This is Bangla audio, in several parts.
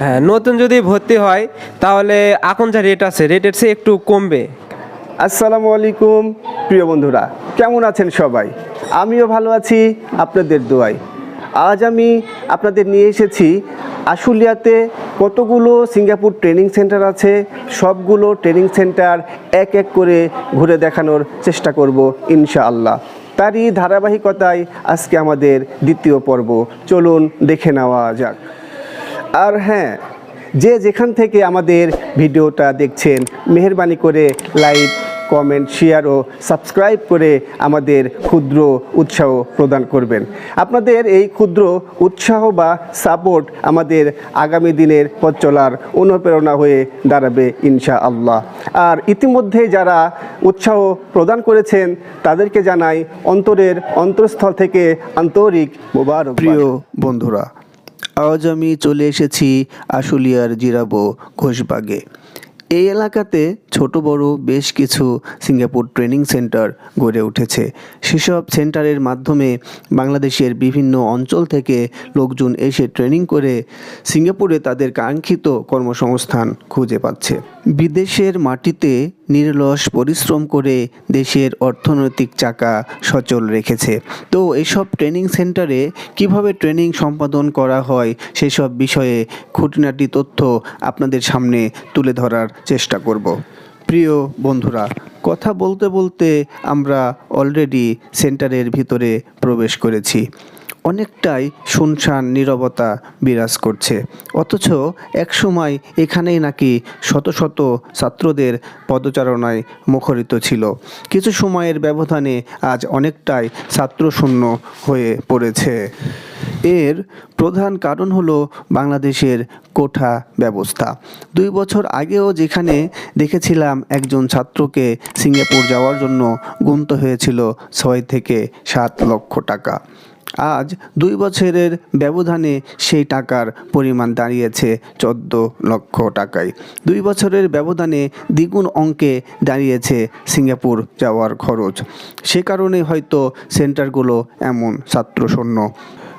হ্যাঁ নতুন যদি ভর্তি হয়, তাহলে এখন যা রেট আছে রেটের চেয়ে একটু কমবে। আসসালামু আলাইকুম, প্রিয় বন্ধুরা, কেমন আছেন সবাই? আমিও ভালো আছি, আপনাদের দোয়ায়। আজ আমি আপনাদের নিয়ে এসেছি আশুলিয়াতে কতগুলো সিঙ্গাপুর ট্রেনিং সেন্টার আছে, সবগুলো ট্রেনিং সেন্টার এক এক করে ঘুরে দেখানোর চেষ্টা করব, ইনশাআল্লাহ। তারই ধারাবাহিকতায় আজকে আমাদের দ্বিতীয় পর্ব। চলুন দেখে নেওয়া যাক। আর হ্যাঁ যে যেখান থেকে আমাদের ভিডিওটা দেখছেন, মেহরবানি করে লাইক, কমেন্ট শেয়ার ও সাবস্ক্রাইব করে আমাদের ক্ষুদ্র উৎসাহ প্রদান করবেন। আপনাদের এই ক্ষুদ্র উৎসাহ বা সাপোর্ট আমাদের আগামী দিনের পথ চলার অনুপ্রেরণা হয়ে দাঁড়াবে ইনশা আল্লাহ আর ইতিমধ্যে যারা উৎসাহ প্রদান করেছেন, তাদেরকে জানাই অন্তরের অন্তঃস্থল থেকে আন্তরিক মোবারক প্রিয় বন্ধুরা আজ আমি চলে এসেছি আশুলিয়ার জিরাবো ঘোষবাগে। এই এলাকাতে ছোট বড় বেশ কিছু সিঙ্গাপুর ট্রেনিং সেন্টার গড়ে উঠেছে। সেসব সেন্টারের মাধ্যমে বাংলাদেশের বিভিন্ন অঞ্চল থেকে লোকজন এসে ট্রেনিং করে সিঙ্গাপুরে তাদের কাঙ্ক্ষিত কর্মসংস্থান খুঁজে পাচ্ছে। বিদেশের মাটিতে নির্লস পরিশ্রম করে দেশের অর্থনৈতিক চাকা সচল রেখেছে। তো এসব ট্রেনিং সেন্টারে কীভাবে ট্রেনিং সম্পাদন করা হয় সেসব বিষয়ে খুঁটিনাটি তথ্য আপনাদের সামনে তুলে ধরার চেষ্টা করব। প্রিয় বন্ধুরা, কথা বলতে বলতে আমরা অলরেডি সেন্টারের ভিতরে প্রবেশ করেছি। অনেকটাই শুনশান নীরবতা বিরাজ করছে। অথচ একসময় এখানেই নাকি শত শত ছাত্রদের পদচারণায় মুখরিত ছিল। কিছু সময়ের ব্যবধানে আজ অনেকটাই ছাত্রশূন্য হয়ে পড়েছে। এর প্রধান কারণ হলো বাংলাদেশের কোঠা ব্যবস্থা। দুই বছর আগেও যেখানে দেখেছিলাম একজন ছাত্রকে সিঙ্গাপুর যাওয়ার জন্য গুনতে হয়েছিল ছয় থেকে সাত লক্ষ টাকা। আজ দুই বছরের ব্যবধানে সেই টাকার পরিমাণ দাঁড়িয়েছে চোদ্দ লক্ষ টাকায়। দুই বছরের ব্যবধানে দ্বিগুণ অঙ্কে দাঁড়িয়েছে সিঙ্গাপুর যাওয়ার খরচ। সে কারণে হয়তো সেন্টারগুলো এমন ছাত্রশূন্য।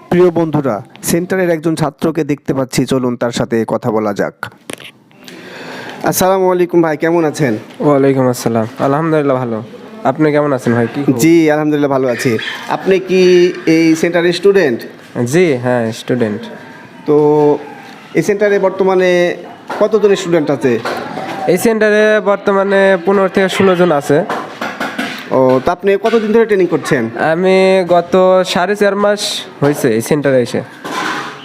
প্রিয় বন্ধুরা, সেন্টারের একজন ছাত্রকে দেখতে পাচ্ছি। চলুন তার সাথে কথা বলা যাক। আসসালামু আলাইকুম ভাই, কেমন আছেন? ওয়ালাইকুম আসসালাম। আলহামদুলিল্লাহ ভালো। আপনি কেমন আছেন ভাই? কি জি আলহামদুলিল্লাহ ভালো আছি। আপনি কি এই সেন্টারের স্টুডেন্ট? জি হ্যাঁ স্টুডেন্ট। তো এই সেন্টারে বর্তমানে কতজন স্টুডেন্ট আছে? এই সেন্টারে বর্তমানে পনেরো থেকে ষোলো জন আছে। ও তো আপনি কতদিন ধরে ট্রেনিং করছেন? আমি গত সাড়ে চার মাস হয়েছে এই সেন্টারে এসে।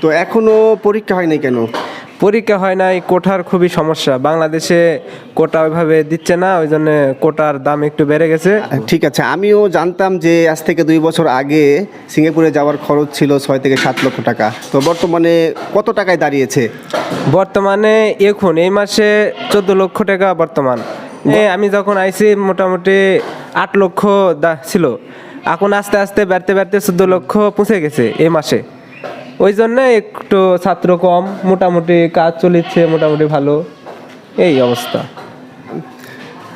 তো এখনও পরীক্ষা হয়নি কেন? পরীক্ষা হয় নাই কোটার খুবই সমস্যা। বাংলাদেশে কোটা ওইভাবে দিচ্ছে না ওই জন্য কোটার দাম একটু বেড়ে গেছে। ঠিক আছে আমিও জানতাম যে আজ থেকে দুই বছর আগে সিঙ্গাপুরে যাওয়ার খরচ ছিল ছয় থেকে সাত লক্ষ টাকা। তো বর্তমানে কত টাকায় দাঁড়িয়েছে? বর্তমানে এখন এই মাসে চোদ্দ লক্ষ টাকা বর্তমান। এ আমি যখন আইছি মোটামুটি আট লক্ষ দা- ছিল। এখন আস্তে আস্তে বাড়তে বাড়তে চোদ্দ লক্ষ পৌঁছে গেছে এই মাসে। ওই জন্য একটু ছাত্র কম মোটামুটি কাজ চলিচ্ছে মোটামুটি ভালো। এই অবস্থা।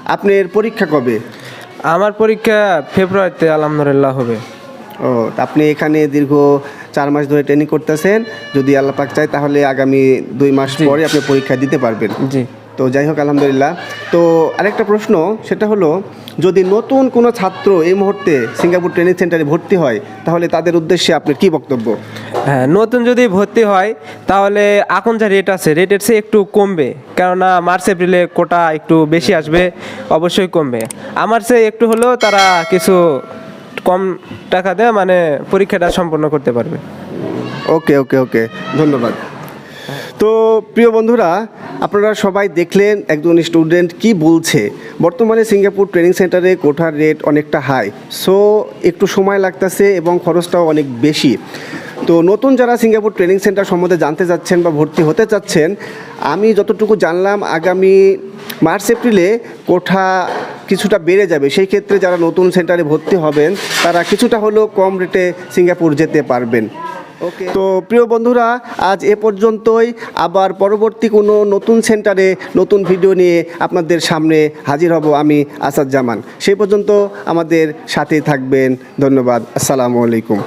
আপনার পরীক্ষা কবে? আমার পরীক্ষা ফেব্রুয়ারিতে আলহামদুলিল্লাহ হবে। ও আপনি এখানে দীর্ঘ চার মাস ধরে ট্রেনিং করতেছেন। যদি আল্লাহ পাক চায় তাহলে আগামী দুই মাস। পরে আপনি পরীক্ষা দিতে পারবেন। জি। তো যাই হোক আলহামদুলিল্লাহ। তো আরেকটা প্রশ্ন সেটা হলো যদি নতুন কোনো ছাত্র এই মুহূর্তে সিঙ্গাপুর ট্রেনিং সেন্টারে ভর্তি হয় তাহলে তাদের উদ্দেশ্যে আপনার কি বক্তব্য? হ্যাঁ নতুন যদি ভর্তি হয়, তাহলে এখন যা রেট আছে রেটের চেয়ে একটু কমবে। কেননা মার্চ, এপ্রিলে কোটা একটু বেশি আসবে, অবশ্যই কমবে। আমার চেয়ে একটু হলেও তারা কিছু কম টাকা দেয় মানে পরীক্ষাটা সম্পন্ন করতে পারবে। ওকে ওকে ওকে, ধন্যবাদ। তো প্রিয় বন্ধুরা, আপনারা সবাই দেখলেন একজন স্টুডেন্ট কি বলছে। বর্তমানে সিঙ্গাপুর ট্রেনিং সেন্টারে কোঠার রেট অনেকটা হাই সো একটু সময় লাগতেছে এবং খরচটাও অনেক বেশি। তো নতুন যারা সিঙ্গাপুর ট্রেনিং সেন্টার সম্বন্ধে জানতে চাচ্ছেন বা ভর্তি হতে চাচ্ছেন আমি যতটুকু জানলাম আগামী মার্চ এপ্রিলে কোঠা কিছুটা বেড়ে যাবে। সেই ক্ষেত্রে যারা নতুন সেন্টারে ভর্তি হবেন তারা কিছুটা হলেও কম রেটে সিঙ্গাপুর যেতে পারবেন। ওকে। তো প্রিয় বন্ধুরা আজ এ পর্যন্তই। আবার পরবর্তী কোনো নতুন সেন্টারে নতুন ভিডিও নিয়ে আপনাদের সামনে হাজির হব আমি আসাদ জামান। সেই পর্যন্ত আমাদের সাথে থাকবেন। ধন্যবাদ। আসসালামু আলাইকুম।